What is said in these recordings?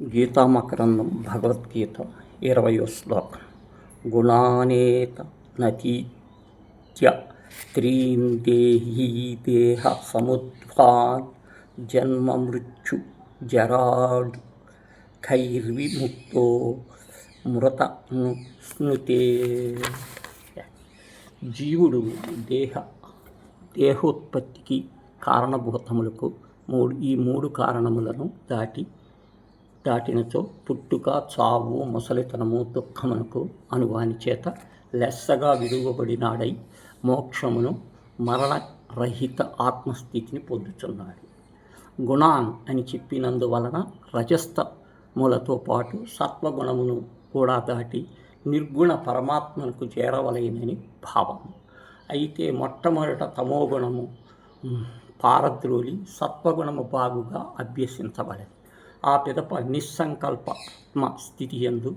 గీతామకరందం భగవద్గీత ఇరవయో శ్లోకం. గుణానేత నతీత్య త్రీం దేహీ దేహ సముద్భాన్ జన్మ మృత్యు జరాడు ఖైర్విముక్తో మృత స్నుతే జీవుడు దేహ దేహోత్పత్తికి కారణభూతములకు మూడు ఈ మూడు కారణములను దాటి దాటినచో పుట్టుక చావు ముసలితనము దుఃఖమునకు అనువాని చేత లెస్సగా విడువబడినాడై మోక్షమును మరణరహిత ఆత్మస్థితిని పొందుచున్నాడు. గుణాన్ అని చెప్పినందువలన రజస్తములతో పాటు సత్వగుణమును కూడా దాటి నిర్గుణ పరమాత్మకు చేరవలేనని భావం. అయితే మొట్టమొదట తమోగుణము పారద్రోలి సత్వగుణము బాగుగా అభ్యసించబడింది ఆ పిదప నిస్సంకల్ప స్థితి ఎందు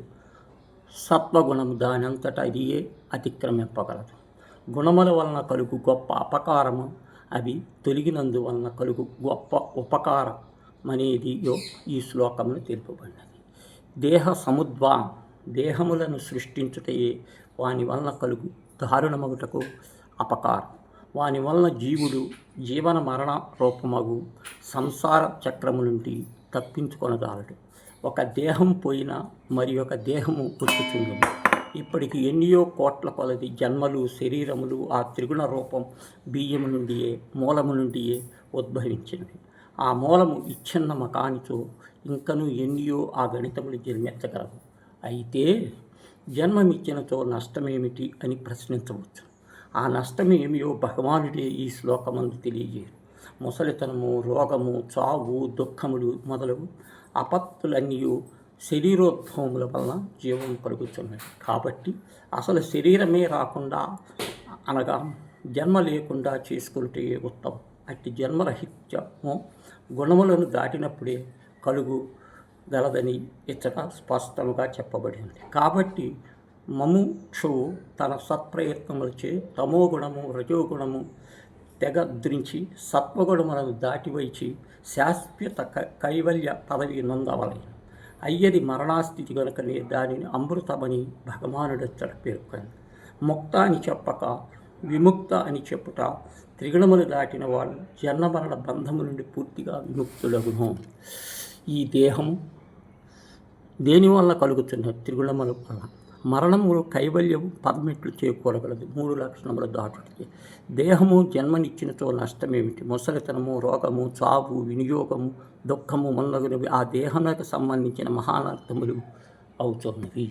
సత్వగుణము దానంతట అదియే అతిక్రమింపగలదు. గుణముల వలన కలుగు గొప్ప అపకారము అవి తొలగినందువలన కలుగు గొప్ప ఉపకారం అనేదియో ఈ శ్లోకమును తెలుపబడినది. దేహ సముద్వా దేహములను సృష్టించుటయే వాని వలన కలుగు దారుణమగుటకు అపకారం. వాని వలన జీవుడు జీవన మరణ రూపమగు సంసార చక్రము నుండి తప్పించుకొనగలడు ఒక దేహం పోయినా మరి ఒక దేహము పుట్టుచుండును ఇప్పటికి ఎన్నో కోట్ల కొలది జన్మలు శరీరములు ఆ త్రిగుణ రూపం బియ్యము నుండియే మూలము నుండియే ఉద్భవించినవి. ఆ మూలము ఇచ్ఛిన్నమ కానిచో ఇంకను ఎన్నో ఆ గణితములు జన్మెత్తగలవు అయితే జన్మమిచ్చినచో నష్టమేమిటి అని ప్రశ్నించవచ్చు. ఆ నష్టమేమియో భగవానుడే ఈ శ్లోకమందు తెలియజేయరు. ముసలితనము రోగము చావు దుఃఖములు మొదలగు అపత్తులన్నీ శరీరోద్భవముల వలన జీవం కలుగుతున్నాయి కాబట్టి అసలు శరీరమే రాకుండా అనగా జన్మ లేకుండా చేసుకుంటే ఉత్తమం. అట్టి జన్మరహిత్యము గుణములను దాటినప్పుడే కలుగు గలదని ఇచ్చట స్పష్టంగా చెప్పబడింది. కాబట్టి మముక్షువు తన సత్ప్రయత్నములచే తమోగుణము రజోగుణము తెగద్రించి సత్వగుణములను దాటివైచి శాశ్వత క- కైవల్య పదవి నొందవలెను అయ్యది మరణాస్థితి కనుకనే దానిని అమృతమని భగవానుడెచ్చట పేర్కొంది. ముక్త అని చెప్పక విముక్త అని చెప్పుట త్రిగుణములు దాటిన వాళ్ళు జన్మమరణ బంధము నుండి పూర్తిగా విముక్తులగును ఈ దేహం దేని వల్ల కలుగుతున్న త్రిగుణముల వల్ల. మరణము కైవల్యము పదమెట్లు చేకూరగలదు. మూడు లక్షణముల దాటుడికి దేహము జన్మనిచ్చినతో నష్టమేమిటి? ముసలితనము రోగము చావు వినియోగము దుఃఖము మొన్నగునవి ఆ దేహానికి సంబంధించిన మహానర్థములు అవుతున్నవి.